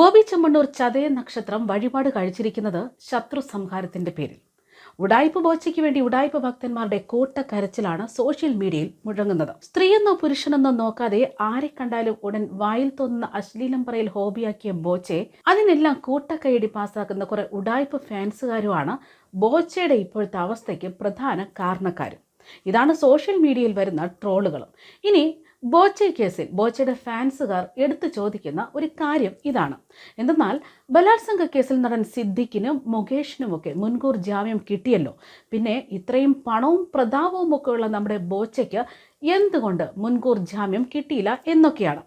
ബോബി ചെമ്മണ്ണൂർ ചതയ നക്ഷത്രം വഴിപാട് കഴിച്ചിരിക്കുന്നത് ശത്രു സംഹാരത്തിന്റെ പേരിൽ. ഉടായ്പ ബോച്ചയ്ക്ക് വേണ്ടി ഉടായ്പ ഭക്തന്മാരുടെ കൂട്ടക്കരച്ചിലാണ് സോഷ്യൽ മീഡിയയിൽ മുഴങ്ങുന്നത്. സ്ത്രീയെന്നോ പുരുഷനെന്നോ നോക്കാതെ ആരെ കണ്ടാലും ഉടൻ വായിൽ തോന്നുന്ന അശ്ലീലം പറയൽ ഹോബിയാക്കിയ ബോച്ചെ അതിനെല്ലാം കൂട്ടക്കൈയടി പാസ്സാക്കുന്ന കുറെ ഉടായ്പ ഫാൻസുകാരുമാണ് ബോച്ചയുടെ ഇപ്പോഴത്തെ അവസ്ഥയ്ക്ക് പ്രധാന കാരണക്കാരും. ഇതാണ് സോഷ്യൽ മീഡിയയിൽ വരുന്ന ട്രോളുകളും. ഇനി ബോച്ചെ കേസിൽ ബോച്ചയുടെ ഫാൻസുകാർ എടുത്തു ചോദിക്കുന്ന ഒരു കാര്യം ഇതാണ്. എന്തെന്നാൽ ബലാത്സംഗ കേസിൽ നടൻ സിദ്ദിഖിനും മുകേഷിനുമൊക്കെ മുൻകൂർ ജാമ്യം കിട്ടിയല്ലോ. പിന്നെ ഇത്രയും പണവും പ്രതാപവും ഒക്കെ ഉള്ള നമ്മുടെ ബോച്ചയ്ക്ക് എന്തുകൊണ്ട് മുൻകൂർ ജാമ്യം കിട്ടിയില്ല എന്നൊക്കെയാണ്.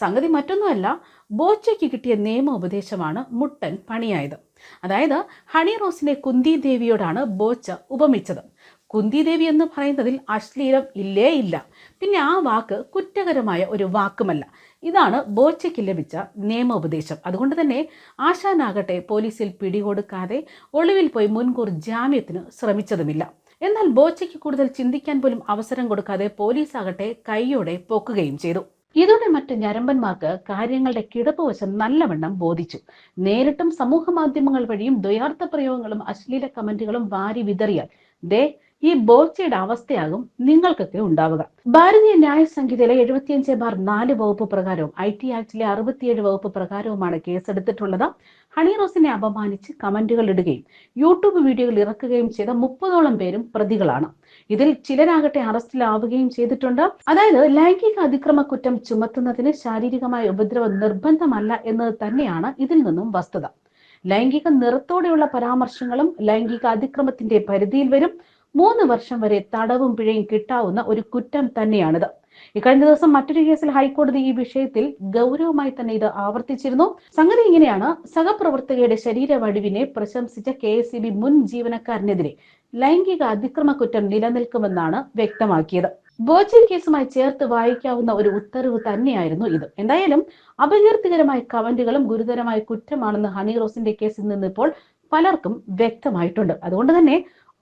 സംഗതി മറ്റൊന്നുമല്ല ബോച്ചയ്ക്ക് കിട്ടിയ നിയമോപദേശമാണ് മുട്ടൻ പണിയായത്. അതായത് ഹണി റോസിനെ കുന്തി ദേവിയോടാണ് ബോച്ച ഉപമിച്ചത്. കുന്തി ദേവി എന്ന് പറയുന്നതിൽ അശ്ലീലം ഇല്ലേ ഇല്ല. പിന്നെ ആ വാക്ക് കുറ്റകരമായ ഒരു വാക്കുമല്ല. ഇതാണ് ബോച്ചയ്ക്ക് ലഭിച്ച നിയമോപദേശം. അതുകൊണ്ട് തന്നെ ആശാനാകട്ടെ പോലീസിൽ പിടികൊടുക്കാതെ ഒളിവിൽ പോയി മുൻകൂർ ജാമ്യത്തിന് ശ്രമിച്ചതുമില്ല. എന്നാൽ ബോച്ചയ്ക്ക് കൂടുതൽ ചിന്തിക്കാൻ പോലും അവസരം കൊടുക്കാതെ പോലീസ് ആകട്ടെ കൈയോടെ പൊക്കുകയും ചെയ്തു. ഇതോടെ മറ്റ് ഞരമ്പന്മാർക്ക് കാര്യങ്ങളുടെ കിടപ്പുവശം നല്ലവണ്ണം ബോധിച്ചു. നേരിട്ടും സമൂഹ മാധ്യമങ്ങൾ വഴിയും ദ്വയാർത്ഥ പ്രയോഗങ്ങളും അശ്ലീല കമന്റുകളും വാരി വിതറിയാൽ ദേ ഈ ബോച്ചയുടെ അവസ്ഥയാകും നിങ്ങൾക്കൊക്കെ ഉണ്ടാവുക. ഭാരതീയ ന്യായ സംഹിതയിലെ എഴുപത്തിയഞ്ച് ബാർ നാല് വകുപ്പ് പ്രകാരവും ഐ ടി ആക്ടിലെ അറുപത്തിയേഴ് വകുപ്പ് പ്രകാരവുമാണ് കേസെടുത്തിട്ടുള്ളത്. ഹണി റോസിനെ അപമാനിച്ച് കമന്റുകൾ ഇടുകയും യൂട്യൂബ് വീഡിയോകൾ ഇറക്കുകയും ചെയ്ത മുപ്പതോളം പേരും പ്രതികളാണ്. ഇതിൽ ചിലരാകട്ടെ അറസ്റ്റിലാവുകയും ചെയ്തിട്ടുണ്ട്. അതായത് ലൈംഗിക അതിക്രമ കുറ്റം ചുമത്തുന്നതിന് ശാരീരികമായ ഉപദ്രവം നിർബന്ധമല്ല എന്നത് തന്നെയാണ് ഇതിൽ നിന്നും വസ്തുത. ലൈംഗിക നിറത്തോടെയുള്ള പരാമർശങ്ങളും ലൈംഗിക അതിക്രമത്തിന്റെ പരിധിയിൽ വരും. മൂന്ന് വർഷം വരെ തടവും പിഴയും കിട്ടാവുന്ന ഒരു കുറ്റം തന്നെയാണിത്. ഇക്കഴിഞ്ഞ ദിവസം മറ്റൊരു കേസിൽ ഹൈക്കോടതി ഈ വിഷയത്തിൽ ഗൗരവമായി തന്നെ ഇത് ആവർത്തിച്ചിരുന്നു. സംഗതി ഇങ്ങനെയാണ്. സഹപ്രവർത്തകയുടെ ശരീരവടിവിനെ പ്രശംസിച്ച കെ എസ് ബി മുൻ ജീവനക്കാരനെതിരെ ലൈംഗിക അതിക്രമ കുറ്റം നിലനിൽക്കുമെന്നാണ് വ്യക്തമാക്കിയത്. ബോജി കേസുമായി ചേർത്ത് വായിക്കാവുന്ന ഒരു ഉത്തരവ് തന്നെയായിരുന്നു ഇത്. എന്തായാലും അപകീർത്തികരമായ കമന്റുകളും ഗുരുതരമായ കുറ്റമാണെന്ന് ഹണി റോസിന്റെ കേസിൽ നിന്നിപ്പോൾ പലർക്കും വ്യക്തമായിട്ടുണ്ട്. അതുകൊണ്ട് തന്നെ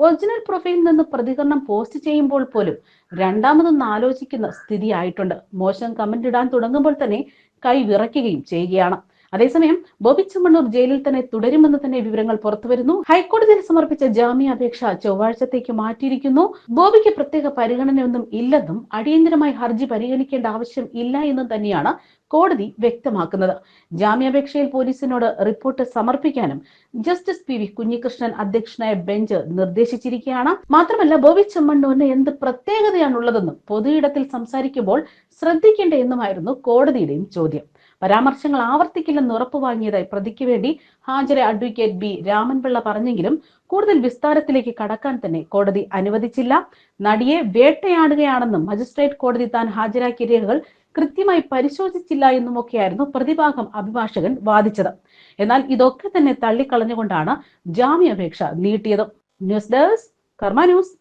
ഒറിജിനൽ പ്രൊഫൈലിൽ നിന്ന് പ്രതികരണം പോസ്റ്റ് ചെയ്യുമ്പോൾ പോലും രണ്ടാമതൊന്ന് ആലോചിക്കുന്ന സ്ഥിതിയായിട്ടുണ്ട്. മോശം കമന്റ് ഇടാൻ തുടങ്ങുമ്പോൾ തന്നെ കൈ വിറയ്ക്കുകയും ചെയ്യുകയാണ്. അതേസമയം ബോബി ചെമ്മണ്ണൂർ ജയിലിൽ തന്നെ തുടരുമെന്ന് തന്നെ വിവരങ്ങൾ പുറത്തുവരുന്നു. ഹൈക്കോടതിയിൽ സമർപ്പിച്ച ജാമ്യാപേക്ഷ ചൊവ്വാഴ്ചത്തേക്ക് മാറ്റിയിരിക്കുന്നു. ബോബിക്ക് പ്രത്യേക പരിഗണനയൊന്നും ഇല്ലെന്നും അടിയന്തരമായി ഹർജി പരിഗണിക്കേണ്ട ആവശ്യം ഇല്ല എന്നും തന്നെയാണ് കോടതി വ്യക്തമാക്കുന്നത്. ജാമ്യാപേക്ഷയിൽ പോലീസിനോട് റിപ്പോർട്ട് സമർപ്പിക്കാനും ജസ്റ്റിസ് പി വി കുഞ്ഞികൃഷ്ണൻ അധ്യക്ഷനായ ബെഞ്ച് നിർദ്ദേശിച്ചിരിക്കുകയാണ്. മാത്രമല്ല ബോബി ചെമ്മണ്ണൂരിന് എന്ത് പ്രത്യേകതയാണുള്ളതെന്നും പൊതുയിടത്തിൽ സംസാരിക്കുമ്പോൾ ശ്രദ്ധിക്കേണ്ട എന്നുമായിരുന്നു കോടതിയുടെയും ചോദ്യം. പരാമർശങ്ങൾ ആവർത്തിക്കില്ലെന്ന് ഉറപ്പുവാങ്ങിയതായി പ്രതിക്ക് വേണ്ടി ഹാജരെ അഡ്വക്കേറ്റ് ബി രാമൻപിള്ള പറഞ്ഞെങ്കിലും കൂടുതൽ വിസ്താരത്തിലേക്ക് കടക്കാൻ തന്നെ കോടതി അനുവദിച്ചില്ല. നടിയെ വേട്ടയാടുകയാണെന്നും മജിസ്ട്രേറ്റ് കോടതി താൻ ഹാജരാക്കിയ രേഖകൾ കൃത്യമായി പരിശോധിച്ചില്ല എന്നുമൊക്കെയായിരുന്നു പ്രതിഭാഗം അഭിഭാഷകൻ വാദിച്ചത്. എന്നാൽ ഇതൊക്കെ തന്നെ തള്ളിക്കളഞ്ഞുകൊണ്ടാണ് ജാമ്യാപേക്ഷ നീട്ടിയത്. News desk Karma news.